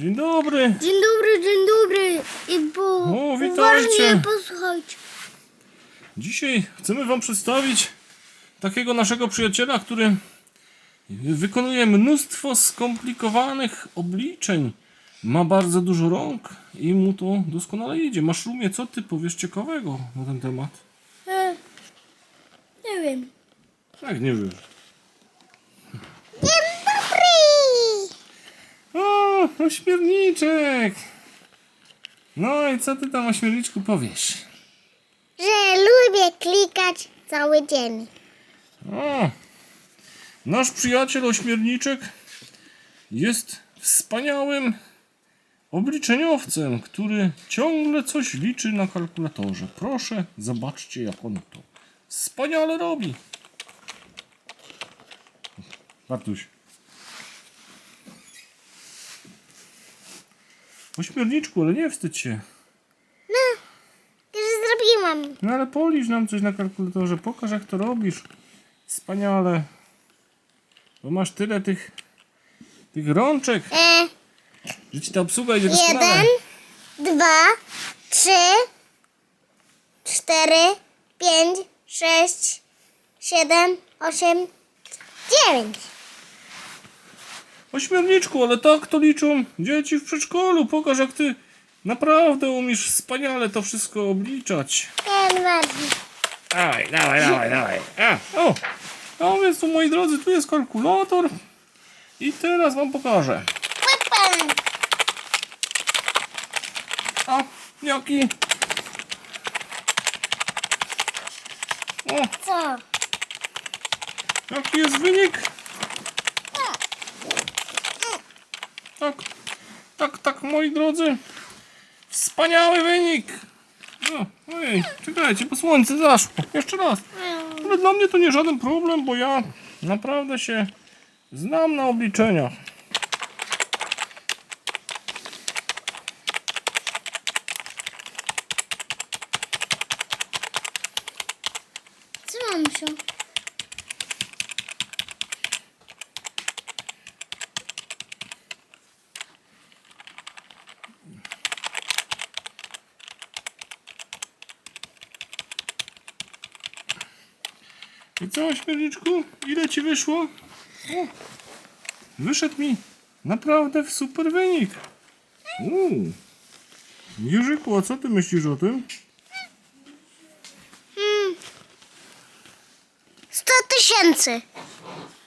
Dzień dobry. Dzień dobry, dzień dobry. I bo O, witajcie. uważnie posłuchajcie. Dzisiaj chcemy Wam przedstawić takiego naszego przyjaciela, który wykonuje mnóstwo skomplikowanych obliczeń. Ma bardzo dużo rąk i mu to doskonale idzie. Maszrumie, co ty powiesz ciekawego na ten temat? E, nie wiem. Tak, nie wiem. Dzień dobry. O, ośmiorniczek! No i co ty tam ośmiorniczku powiesz? Że lubię klikać cały dzień. O, nasz przyjaciel ośmiorniczek jest wspaniałym obliczeniowcem, który ciągle coś liczy na kalkulatorze. Proszę, zobaczcie jak on to wspaniale robi. Bartuś. Ośmiorniczku, ale nie wstydź się. No, już zrobiłam. No ale policz nam coś na kalkulatorze, pokaż jak to robisz. Wspaniale. Bo masz tyle tych, tych rączek, E, że ci ta obsługa idzie doskonale. jeden, dwa, trzy, cztery, pięć, sześć, siedem, osiem, dziewięć. Ośmiorniczku, ale tak to liczą dzieci w przedszkolu. Pokaż jak ty naprawdę umiesz wspaniale to wszystko obliczać. Dawaj, dawaj, dawaj, dawaj. A, o, no więc tu moi drodzy, tu jest kalkulator. I teraz wam pokażę. O, jaki. O, Co? Jaki jest wynik? Tak, tak, tak, moi drodzy. Wspaniały wynik. No, ojej, czekajcie, bo słońce zaszło. Jeszcze raz. Ale dla mnie to nie żaden problem, bo ja naprawdę się znam na obliczeniach. Co mam I co, śmierniczku? Ile ci wyszło? O, wyszedł mi naprawdę w super wynik. Uuu. Jerzyku, a co ty myślisz o tym? Sto tysięcy.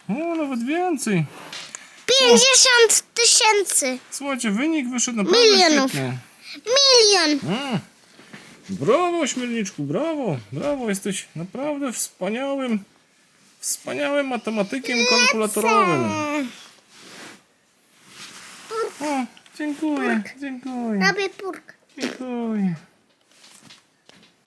O, nawet więcej. Pięćdziesiąt tysięcy. Słuchajcie, wynik wyszedł naprawdę Milionów. świetnie. Milion. Mm. Brawo, śmierniczku, brawo, brawo, jesteś naprawdę wspaniałym, wspaniałym matematykiem kalkulatorowym. O, dziękuję, dziękuję, Robię purk. dziękuję.